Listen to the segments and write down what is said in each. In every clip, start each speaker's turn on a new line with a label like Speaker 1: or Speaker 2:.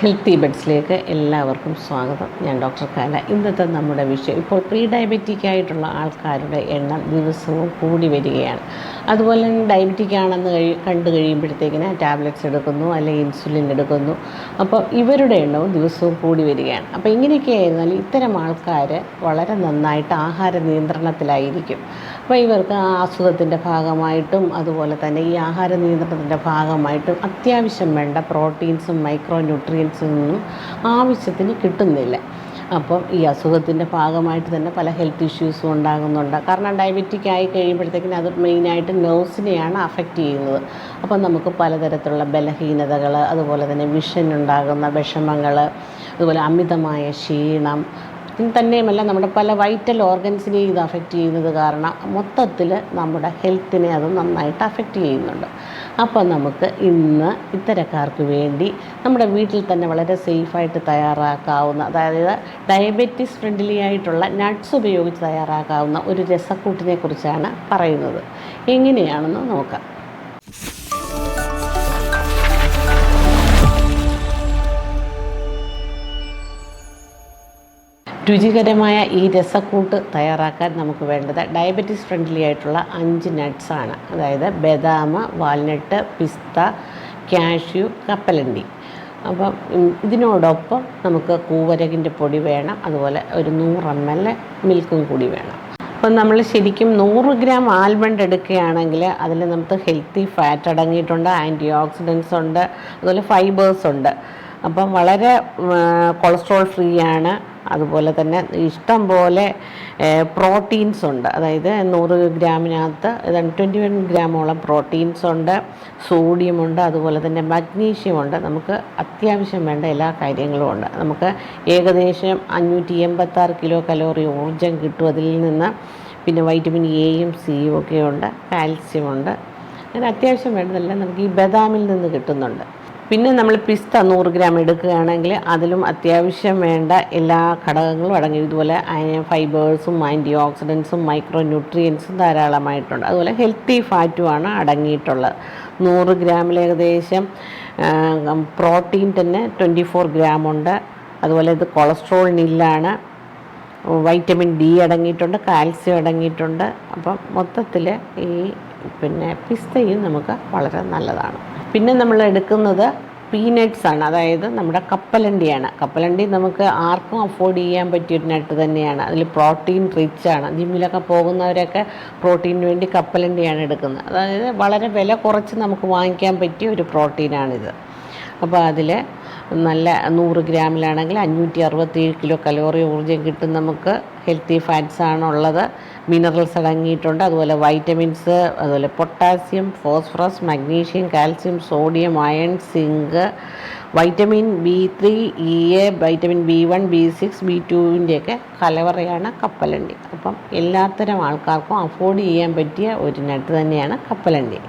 Speaker 1: Healthy ബെഡ്സിലേക്ക് എല്ലാവർക്കും സ്വാഗതം. ഞാൻ ഡോക്ടർ കാല. ഇന്നത്തെ നമ്മുടെ വിഷയം ഇപ്പോൾ പ്രീ ഡയബറ്റിക് ആയിട്ടുള്ള ആൾക്കാരുടെ എണ്ണം ദിവസവും കൂടി വരികയാണ്. അതുപോലെ തന്നെ ഡയബറ്റിക് ആണെന്ന് കഴി കണ്ടു കഴിയുമ്പോഴത്തേക്കിന് ടാബ്ലറ്റ്സ് എടുക്കുന്നു അല്ലെങ്കിൽ ഇൻസുലിൻ എടുക്കുന്നു. അപ്പോൾ ഇവരുടെ എണ്ണവും ദിവസവും കൂടി വരികയാണ്. അപ്പോൾ ഇങ്ങനെയൊക്കെ ആയിരുന്നാൽ ഇത്തരം ആൾക്കാർ വളരെ നന്നായിട്ട് ആഹാര നിയന്ത്രണത്തിലായിരിക്കും. അപ്പോൾ ഇവർക്ക് ആ അസുഖത്തിന്റെ ഭാഗമായിട്ടും അതുപോലെ തന്നെ ഈ ആഹാര നിയന്ത്രണത്തിന്റെ ഭാഗമായിട്ടും അത്യാവശ്യം വേണ്ട പ്രോട്ടീൻസും മൈക്രോ ന്യൂട്രിയൻസും നിന്നും ആവശ്യത്തിന് കിട്ടുന്നില്ല. അപ്പം ഈ അസുഖത്തിന്റെ ഭാഗമായിട്ട് തന്നെ പല ഹെൽത്ത് ഇഷ്യൂസും ഉണ്ടാകുന്നുണ്ട്. കാരണം ഡയബറ്റിക് ആയി കഴിയുമ്പോഴത്തേക്കിന് അത് മെയിനായിട്ട് നെർവ്സിനെയാണ് അഫക്റ്റ് ചെയ്യുന്നത്. അപ്പം നമുക്ക് പലതരത്തിലുള്ള ബലഹീനതകൾ അതുപോലെ തന്നെ വിഷൻ ഉണ്ടാകുന്ന വിഷമങ്ങൾ അതുപോലെ അമിതമായ ക്ഷീണം തന്നെയുമല്ല നമ്മുടെ പല വൈറ്റൽ ഓർഗൻസിനെയും ഇത് അഫക്റ്റ് ചെയ്യുന്നത് കാരണം മൊത്തത്തിൽ നമ്മുടെ ഹെൽത്തിനെ അത് നന്നായിട്ട് അഫക്റ്റ് ചെയ്യുന്നുണ്ട്. അപ്പോൾ നമുക്ക് ഇന്ന് ഇത്തരക്കാർക്ക് വേണ്ടി നമ്മുടെ വീട്ടിൽ തന്നെ വളരെ സേഫായിട്ട് തയ്യാറാക്കാവുന്ന അതായത് ഡയബറ്റീസ് ഫ്രണ്ട്ലി ആയിട്ടുള്ള നട്ട്സ് ഉപയോഗിച്ച് തയ്യാറാക്കാവുന്ന ഒരു രസക്കൂട്ടിനെ കുറിച്ചാണ് പറയുന്നത്. എങ്ങനെയാണെന്ന് നോക്കാം. രുചികരമായ ഈ രസക്കൂട്ട് തയ്യാറാക്കാൻ നമുക്ക് വേണ്ടത് ഡയബറ്റീസ് ഫ്രണ്ട്ലി ആയിട്ടുള്ള അഞ്ച് നട്ട്സാണ് അതായത് ബദാം വാൽനട്ട് പിസ്ത കാഷ്യൂ കപ്പലണ്ടി. അപ്പം ഇതിനോടൊപ്പം നമുക്ക് കൂവരകിന്റെ പൊടി വേണം അതുപോലെ ഒരു നൂറ് എം എൽ മിൽക്കും കൂടി വേണം. അപ്പം നമ്മൾ ശരിക്കും നൂറ് ഗ്രാം ആൽമണ്ട് എടുക്കുകയാണെങ്കിൽ അതിൽ നമുക്ക് ഹെൽത്തി ഫാറ്റ് അടങ്ങിയിട്ടുണ്ട് ആന്റി ഓക്സിഡൻസ് ഉണ്ട് അതുപോലെ ഫൈബേഴ്സ് ഉണ്ട്. അപ്പം വളരെ കൊളസ്ട്രോൾ ഫ്രീ ആണ്. അതുപോലെ തന്നെ ഇഷ്ടം പോലെ പ്രോട്ടീൻസ് ഉണ്ട്. അതായത് നൂറ് ഗ്രാമിനകത്ത് ട്വന്റി വൺ ഗ്രാമോളം പ്രോട്ടീൻസ് ഉണ്ട് സോഡിയം ഉണ്ട് അതുപോലെ തന്നെ മഗ്നീഷ്യം ഉണ്ട്. നമുക്ക് അത്യാവശ്യം വേണ്ട എല്ലാ കാര്യങ്ങളും ഉണ്ട്. നമുക്ക് ഏകദേശം അഞ്ഞൂറ്റി എൺപത്താറ് കിലോ കലോറി ഊർജം കിട്ടും അതിൽ നിന്ന്. പിന്നെ വൈറ്റമിൻ എയും സിയും ഒക്കെ ഉണ്ട് കാൽസ്യം ഉണ്ട്. അങ്ങനെ അത്യാവശ്യം വേണ്ടതെല്ലാം നമുക്ക് ഈ ബദാമിൽ നിന്ന് കിട്ടുന്നുണ്ട്. പിന്നെ നമ്മൾ പിസ്ത നൂറ് ഗ്രാം എടുക്കുകയാണെങ്കിൽ അതിലും അത്യാവശ്യം വേണ്ട എല്ലാ ഘടകങ്ങളും അടങ്ങി ഇതുപോലെ ഫൈബേഴ്സും ആന്റി ഓക്സിഡൻസും മൈക്രോ ന്യൂട്രിയൻസും ധാരാളമായിട്ടുണ്ട്. അതുപോലെ ഹെൽത്തി ഫാറ്റുമാണ് അടങ്ങിയിട്ടുള്ളത്. നൂറ് ഗ്രാമിൽ ഏകദേശം പ്രോട്ടീൻ തന്നെ ട്വന്റി ഫോർ ഗ്രാം ഉണ്ട്. അതുപോലെ ഇത് കൊളസ്ട്രോളിനില്ലാണ് വൈറ്റമിൻ ഡി അടങ്ങിയിട്ടുണ്ട് കാൽസ്യം അടങ്ങിയിട്ടുണ്ട്. അപ്പം മൊത്തത്തിൽ ഈ പിന്നെ പിസ്തയും നമുക്ക് വളരെ നല്ലതാണ്. പിന്നെ നമ്മൾ എടുക്കുന്നത് പീനട്ട്സ് ആണ്. അതായത് നമ്മുടെ കപ്പലണ്ടിയാണ്. കപ്പലണ്ടി നമുക്ക് ആർക്കും അഫോർഡ് ചെയ്യാൻ പറ്റിയൊരു നട്ട് തന്നെയാണ്. അതിൽ പ്രോട്ടീൻ റിച്ച് ആണ്. ജിമ്മിലൊക്കെ പോകുന്നവരൊക്കെ പ്രോട്ടീന് വേണ്ടി കപ്പലണ്ടിയാണ് എടുക്കുന്നത്. അതായത് വളരെ വില കുറച്ച് നമുക്ക് വാങ്ങിക്കാൻ പറ്റിയ ഒരു പ്രോട്ടീനാണിത് അപ്പോൾ അതിൽ നല്ല നൂറ് ഗ്രാമിലാണെങ്കിൽ അഞ്ഞൂറ്റി അറുപത്തേഴ് കിലോ കലോറി ഊർജം കിട്ടും നമുക്ക്. ഹെൽത്തി ഫാറ്റ്സ് ആണുള്ളത്. മിനറൽസ് അടങ്ങിയിട്ടുണ്ട്. അതുപോലെ വൈറ്റമിൻസ് അതുപോലെ potassium phosphorus magnesium calcium sodium iron zinc vitamin B three E A vitamin B one B six B ടുവിന്റെയൊക്കെ കലവറയാണ് കപ്പലണ്ടി. അപ്പം എല്ലാത്തരം ആൾക്കാർക്കും അഫോർഡ് ചെയ്യാൻ പറ്റിയ ഒരു നട്ട് തന്നെയാണ് കപ്പലണ്ടി.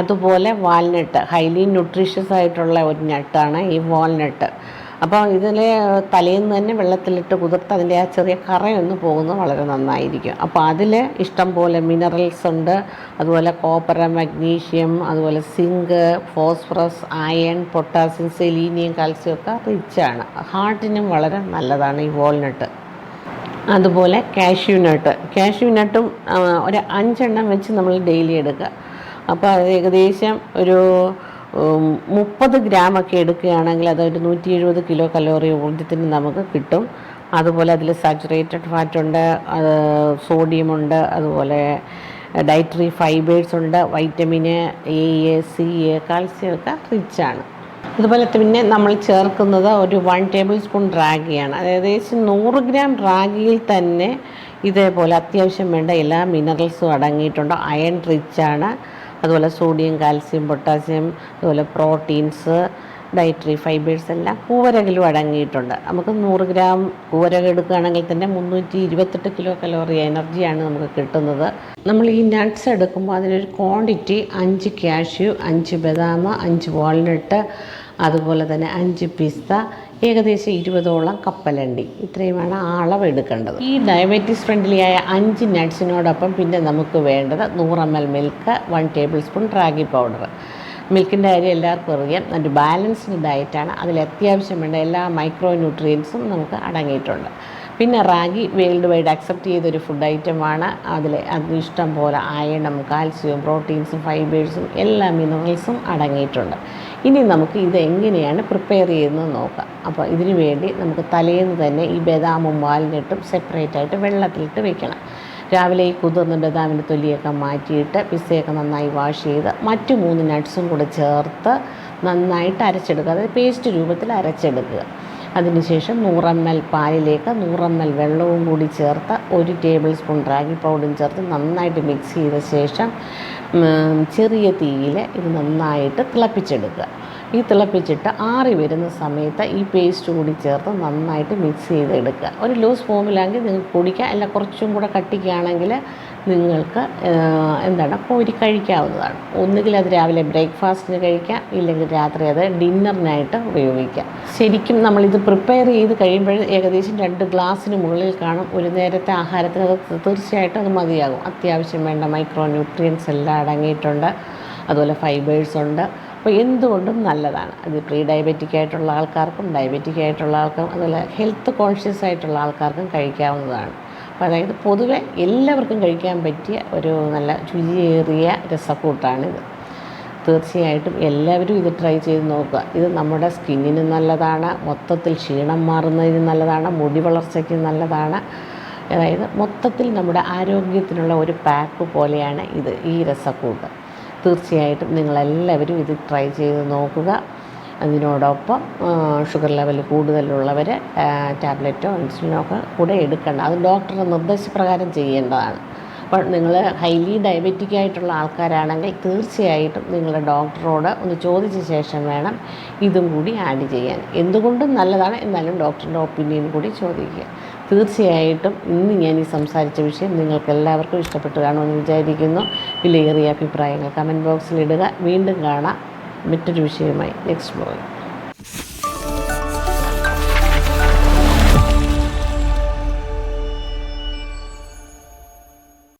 Speaker 1: അതുപോലെ വാൽനട്ട് ഹൈലി ന്യൂട്രീഷ്യസ് ആയിട്ടുള്ള ഒരു നട്ടാണ് ഈ വാൽനട്ട് അപ്പോൾ ഇതിൽ തലേന്ന് തന്നെ വെള്ളത്തിലിട്ട് കുതിർത്ത് അതിന്റെ ആ ചെറിയ കറയൊന്ന് പോകുന്നത് വളരെ നന്നായിരിക്കും. അപ്പോൾ അതിൽ ഇഷ്ടം പോലെ മിനറൽസ് ഉണ്ട്. അതുപോലെ കോപ്പർ മഗ്നീഷ്യം അതുപോലെ zinc phosphorus iron potassium selenium calcium ഒക്കെ റിച്ചാണ് ഹാർട്ടിനും വളരെ നല്ലതാണ് ഈ വാൾനട്ട് അതുപോലെ കാഷ്യൂ നട്ട് കാഷ്യൂ നട്ടും ഒരു അഞ്ചെണ്ണം വെച്ച് നമ്മൾ ഡെയിലി എടുക്കുക. അപ്പോൾ അത് ഏകദേശം ഒരു മുപ്പത് ഗ്രാമൊക്കെ എടുക്കുകയാണെങ്കിൽ അതൊരു നൂറ്റി എഴുപത് കിലോ കലോറി ഊർജത്തിന് നമുക്ക് കിട്ടും. അതുപോലെ അതിൽ സാച്ചുറേറ്റഡ് ഫാറ്റ് ഉണ്ട് അത് സോഡിയം ഉണ്ട് അതുപോലെ ഡയറ്ററി ഫൈബേഴ്സ് ഉണ്ട് vitamin A A C A calcium ഒക്കെ റിച്ചാണ് അതുപോലെ പിന്നെ നമ്മൾ ചേർക്കുന്നത് ഒരു വൺ ടേബിൾ സ്പൂൺ റാഗിയാണ് അത് ഏകദേശം നൂറ് ഗ്രാം റാഗിയിൽ തന്നെ ഇതേപോലെ അത്യാവശ്യം വേണ്ട എല്ലാ മിനറൽസും അടങ്ങിയിട്ടുണ്ട്. അയൺ റിച്ചാണ് അതുപോലെ സോഡിയം കാൽസ്യം പൊട്ടാസ്യം അതുപോലെ പ്രോട്ടീൻസ് ഡയറ്ററി ഫൈബേഴ്സ് എല്ലാം കൂവരകിലും അടങ്ങിയിട്ടുണ്ട് നമുക്ക് നൂറ് ഗ്രാം കൂവരക എടുക്കുകയാണെങ്കിൽ തന്നെ മുന്നൂറ്റി ഇരുപത്തെട്ട് കിലോ കലോറി എനർജിയാണ് നമുക്ക് കിട്ടുന്നത്. നമ്മൾ ഈ നട്ട്സ് എടുക്കുമ്പോൾ അതിനൊരു ക്വാണ്ടിറ്റി അഞ്ച് കാഷ്യൂ അഞ്ച് ബദാം അഞ്ച് വാൾനട്ട് അതുപോലെ തന്നെ അഞ്ച് പിസ്ത ഏകദേശം ഇരുപതോളം കപ്പലണ്ടി. ഇത്രയുമാണ് ആ അളവ് എടുക്കേണ്ടത് ഈ ഡയബറ്റിസ് ഫ്രണ്ട്ലിയായ അഞ്ച് നട്ട്സിനോടൊപ്പം പിന്നെ നമുക്ക് വേണ്ടത് നൂറ് M L milk one tablespoon ragi powder മിൽക്കിന്റെ കാര്യം എല്ലാവർക്കും അറിയാം. ഒരു ബാലൻസ്ഡ് ഡയറ്റാണ് അതിൽ അത്യാവശ്യം വേണ്ട എല്ലാ മൈക്രോ ന്യൂട്രിയൻസും നമുക്ക് അടങ്ങിയിട്ടുണ്ട്. പിന്നെ റാഗി വേൾഡ് വൈഡ് അക്സെപ്റ്റ് ചെയ്തൊരു ഫുഡ് ഐറ്റമാണ് അതിൽ അത് ഇഷ്ടം പോലെ അയണും കാൽസ്യവും പ്രോട്ടീൻസും ഫൈബേഴ്സും എല്ലാ മിനറൽസും അടങ്ങിയിട്ടുണ്ട്. ഇനി നമുക്ക് ഇത് എങ്ങനെയാണ് പ്രിപ്പയർ ചെയ്യുന്നത് നോക്കാം. അപ്പോൾ ഇതിനു വേണ്ടി നമുക്ക് തലേന്ന് തന്നെ ഈ ബദാമും വാലിനിട്ടും സെപ്പറേറ്റ് ആയിട്ട് വെള്ളത്തിലിട്ട് വെക്കണം. രാവിലെ ഈ കുതിർന്ന ബദാമിന്റെ തൊലിയൊക്കെ മാറ്റിയിട്ട് പിസ്സയൊക്കെ നന്നായി വാഷ് ചെയ്ത് മറ്റു മൂന്ന് നട്ട്സും കൂടെ ചേർത്ത് നന്നായിട്ട് അരച്ചെടുക്കുക. അതായത് പേസ്റ്റ് രൂപത്തിൽ അരച്ചെടുക്കുക. അതിനുശേഷം നൂറ് എം എൽ പാലിലേക്ക് നൂറ് എം എൽ വെള്ളവും കൂടി ചേർത്ത് ഒരു ടേബിൾ സ്പൂൺ റാഗി പൗഡറും ചേർത്ത് നന്നായിട്ട് മിക്സ് ചെയ്ത ശേഷം ചെറിയ തീയിൽ ഇത് നന്നായിട്ട് തിളപ്പിച്ചെടുക്കുക. ഈ തിളപ്പിച്ചിട്ട് ആറി വരുന്ന സമയത്ത് ഈ പേസ്റ്റ് കൂടി ചേർത്ത് നന്നായിട്ട് മിക്സ് ചെയ്തെടുക്കുക. ഒരു ലൂസ് ഫോമിലാണെങ്കിൽ നിങ്ങൾക്ക് പൊടിക്കുക അല്ല കുറച്ചും കൂടെ കട്ടിക്കുകയാണെങ്കിൽ നിങ്ങൾക്ക് എന്താണ് കോരി കഴിക്കാവുന്നതാണ്. ഒന്നുകിൽ അത് രാവിലെ ബ്രേക്ക്ഫാസ്റ്റിന് കഴിക്കാം. ഇല്ലെങ്കിൽ രാത്രി അത് ഡിന്നറിനായിട്ട് ഉപയോഗിക്കാം. ശരിക്കും നമ്മളിത് പ്രിപ്പയർ ചെയ്ത് കഴിയുമ്പോൾ ഏകദേശം രണ്ട് ഗ്ലാസ്സിന് മുകളിൽ കാണും. ഒരു നേരത്തെ ആഹാരത്തിന് അത് തീർച്ചയായിട്ടും അത് മതിയാകും. അത്യാവശ്യം വേണ്ട മൈക്രോ ന്യൂട്രിയൻസ് എല്ലാം അടങ്ങിയിട്ടുണ്ട്. അതുപോലെ ഫൈബേഴ്സ് ഉണ്ട്. അപ്പോൾ എന്തുകൊണ്ടും നല്ലതാണ്. അത് പ്രീ ഡയബറ്റിക് ആയിട്ടുള്ള ആൾക്കാർക്കും ഡയബറ്റിക് ആയിട്ടുള്ള ആൾക്കാർക്കും അതുപോലെ ഹെൽത്ത് കോൺഷ്യസ് ആയിട്ടുള്ള ആൾക്കാർക്കും കഴിക്കാവുന്നതാണ്. അപ്പോൾ അതായത് പൊതുവെ എല്ലാവർക്കും കഴിക്കാൻ പറ്റിയ ഒരു നല്ല രുചിയേറിയ രസക്കൂട്ടാണിത് തീർച്ചയായിട്ടും എല്ലാവരും ഇത് ട്രൈ ചെയ്ത് നോക്കുക. ഇത് നമ്മുടെ സ്കിന്നിന് നല്ലതാണ് മൊത്തത്തിൽ ക്ഷീണം മാറുന്നതിന് നല്ലതാണ് മുടി വളർച്ചയ്ക്ക് നല്ലതാണ്. അതായത് മൊത്തത്തിൽ നമ്മുടെ ആരോഗ്യത്തിനുള്ള ഒരു പാക്ക് പോലെയാണ് ഇത് ഈ രസക്കൂട്ട് തീർച്ചയായിട്ടും നിങ്ങളെല്ലാവരും ഇത് ട്രൈ ചെയ്ത് നോക്കുക. അതിനോടൊപ്പം ഷുഗർ ലെവൽ കൂടുതലുള്ളവർ ടാബ്ലറ്റോ ഇൻസുലിനോ ഒക്കെ കൂടെ എടുക്കേണ്ട. അത് ഡോക്ടറുടെ നിർദ്ദേശപ്രകാരം ചെയ്യേണ്ടതാണ്. അപ്പോൾ നിങ്ങൾ ഹൈലി ഡയബറ്റിക് ആയിട്ടുള്ള ആൾക്കാരാണെങ്കിൽ തീർച്ചയായിട്ടും നിങ്ങളുടെ ഡോക്ടറോട് ഒന്ന് ചോദിച്ച ശേഷം വേണം ഇതും കൂടി ആഡ് ചെയ്യാൻ. എന്തുകൊണ്ടും നല്ലതാണ്. എന്നാലും ഡോക്ടറിന്റെ ഒപ്പീനിയൻ കൂടി ചോദിക്കുക. തീർച്ചയായിട്ടും ഇന്ന് ഞാൻ ഈ സംസാരിച്ച വിഷയം നിങ്ങൾക്ക് എല്ലാവർക്കും ഇഷ്ടപ്പെട്ടു കാണുമെന്ന് വിചാരിക്കുന്നു. വിലയേറിയ അഭിപ്രായങ്ങൾ കമന്റ് ബോക്സിൽ ഇടുക. വീണ്ടും കാണാം മറ്റൊരു വിഷയമായി നെക്സ്റ്റ് ബ്ലോഗ്